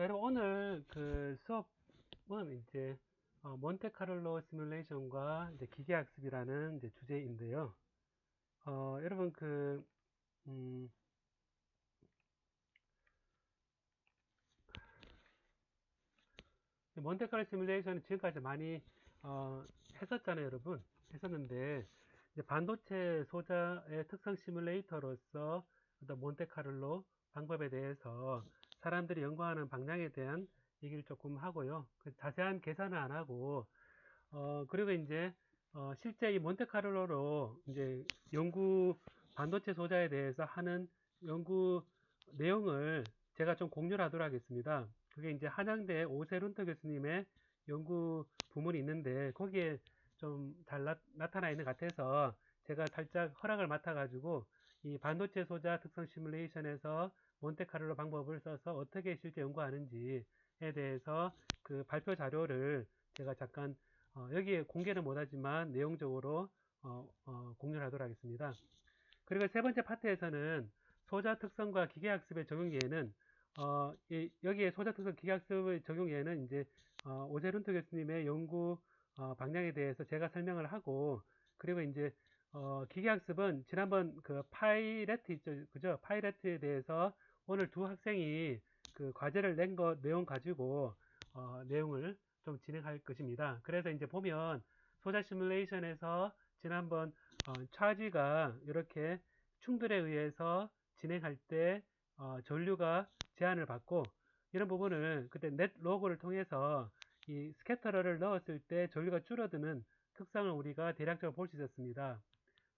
자, 여러분 오늘 그 수업은 이제 어, 몬테카를로 시뮬레이션과 이제 기계학습이라는 이제 주제인데요. 어, 여러분 그 음, 몬테카를로 시뮬레이션은 지금까지 많이 어, 했었잖아요, 여러분. 했었는데 반도체 소자의 특성 시뮬레이터로서 어떤 몬테카를로 방법에 대해서 사람들이 연구하는 방향에 대한 얘기를 조금 하고요. 그 자세한 계산은 안 하고, 어, 그리고 이제, 어, 실제 이 몬테카를로로 이제 연구 반도체 소자에 대해서 하는 연구 내용을 제가 좀 공유를 하도록 하겠습니다. 그게 이제 한양대 오세룬터 교수님의 연구 부문이 있는데 거기에 좀 잘 나타나 있는 것 같아서 제가 살짝 허락을 맡아가지고 이 반도체 소자 특성 시뮬레이션에서 몬테카를로 방법을 써서 어떻게 실제 연구하는지에 대해서 그 발표 자료를 제가 잠깐 어, 여기에 공개는 못하지만 내용적으로 어, 어, 공유를 하도록 하겠습니다. 그리고 세 번째 파트에서는 소자 특성과 기계학습의 적용 예는 어, 이, 여기에 소자 특성 기계학습의 적용 예는 이제 어, 오제룬트 교수님의 연구 어, 방향에 대해서 제가 설명을 하고 그리고 이제 어, 기계학습은 지난번 그 파이레트 있죠, 그죠? 파이레트에 대해서 오늘 두 학생이 그 과제를 낸 것 내용 가지고 어, 내용을 좀 진행할 것입니다. 그래서 이제 보면 소자 시뮬레이션에서 지난번 어, 차지가 이렇게 충돌에 의해서 진행할 때 어, 전류가 제한을 받고 이런 부분을 그때 넷 로그를 통해서 이 스캐터러를 넣었을 때 전류가 줄어드는 특성을 우리가 대략적으로 볼 수 있었습니다.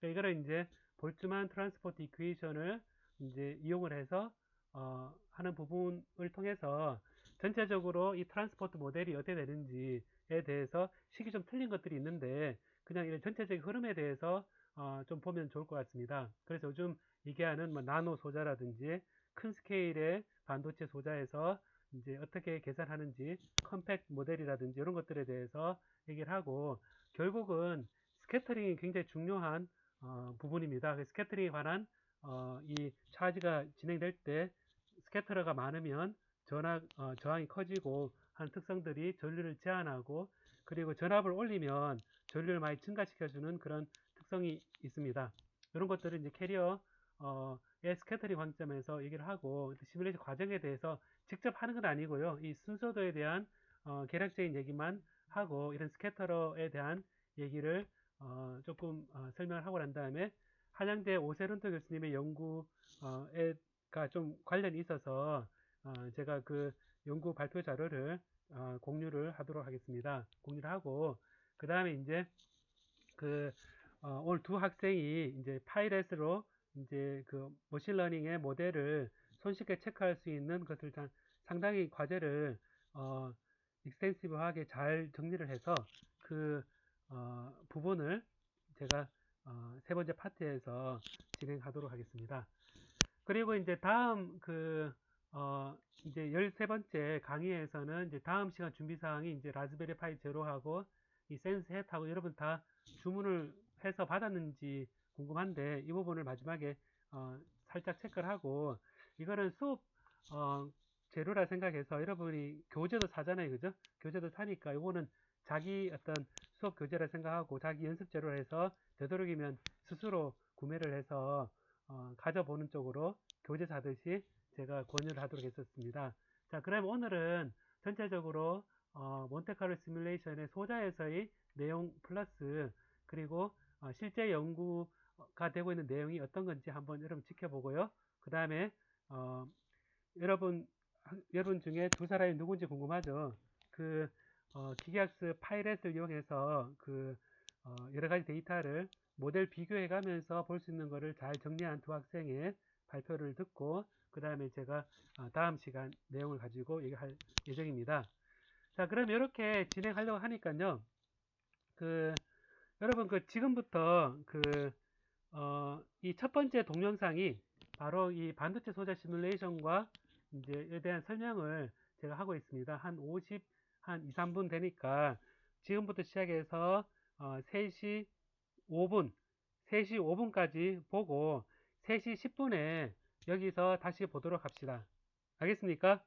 이거를 이제 볼츠만 트랜스포트 이퀘이션을 이제 이용을 해서 어, 하는 부분을 통해서 전체적으로 이 트랜스포트 모델이 어떻게 되는지에 대해서 식이 좀 틀린 것들이 있는데 그냥 이런 전체적인 흐름에 대해서 어, 좀 보면 좋을 것 같습니다. 그래서 요즘 얘기하는 뭐 나노 소자라든지 큰 스케일의 반도체 소자에서 이제 어떻게 계산하는지 컴팩트 모델이라든지 이런 것들에 대해서 얘기를 하고 결국은 스캐터링이 굉장히 중요한 어, 부분입니다. 그 스캐터링에 관한 어, 이 차지가 진행될 때 스캐터러가 많으면 전압, 어, 저항이 커지고 한 특성들이 전류를 제한하고 그리고 전압을 올리면 전류를 많이 증가시켜주는 그런 특성이 있습니다. 이런 것들을 이제 캐리어 어, 의 스캐터링 관점에서 얘기를 하고 시뮬레이션 과정에 대해서 직접 하는 건 아니고요. 이 순서도에 대한 어, 계략적인 얘기만 하고 이런 스캐터러에 대한 얘기를 어, 조금 어, 설명을 하고 난 다음에 한양대 오세룬터 교수님의 연구에 좀 관련이 있어서 어, 제가 그 연구 발표 자료를 어, 공유를 하도록 하겠습니다. 공유를 하고 그 다음에 이제 그 어, 오늘 두 학생이 이제 파이렛으로 이제 그 머신러닝의 모델을 손쉽게 체크할 수 있는 것을 상당히 과제를 어, 익스텐시브하게 잘 정리를 해서 그 어, 부분을 제가 어, 세 번째 파트에서 진행하도록 하겠습니다. 그리고 이제 다음 그, 어, 이제 13번째 강의에서는 이제 다음 시간 준비사항이 이제 라즈베리 파이 제로하고 이 센스 헷하고 여러분 다 주문을 해서 받았는지 궁금한데 이 부분을 마지막에 어, 살짝 체크를 하고 이거는 수업 어, 재료라 생각해서 여러분이 교재도 사잖아요 그죠 교재도 사니까 이거는 자기 어떤 수업 교재라 생각하고 자기 연습 재료로 해서 되도록이면 스스로 구매를 해서 어, 가져보는 쪽으로 교재 사듯이 제가 권유를 하도록 했었습니다. 자, 그럼 오늘은 전체적으로 어, 몬테카르 시뮬레이션의 소자에서의 내용 플러스 그리고 어, 실제 연구가 되고 있는 내용이 어떤 건지 한번 여러분 지켜보고요. 그 다음에 어, 여러분 여러분 중에 두 사람이 누군지 궁금하죠. 그 어, 기계학습 파이렛을 이용해서 그 어, 여러 가지 데이터를 모델 비교해 가면서 볼 수 있는 것을 잘 정리한 두 학생의 발표를 듣고 그 다음에 제가 어, 다음 시간 내용을 가지고 얘기할 예정입니다. 자, 그럼 이렇게 진행하려고 하니까요. 그 여러분 그 지금부터 그 어, 이첫 번째 동영상이 바로 이 반도체 소자 시뮬레이션과 이제 에 대한 설명을 제가 하고 있습니다. 한 50, 한 2, 3분 되니까 지금부터 시작해서 어, 3시 5분, 3시 5분까지 보고 3시 10분에 여기서 다시 보도록 합시다. 알겠습니까?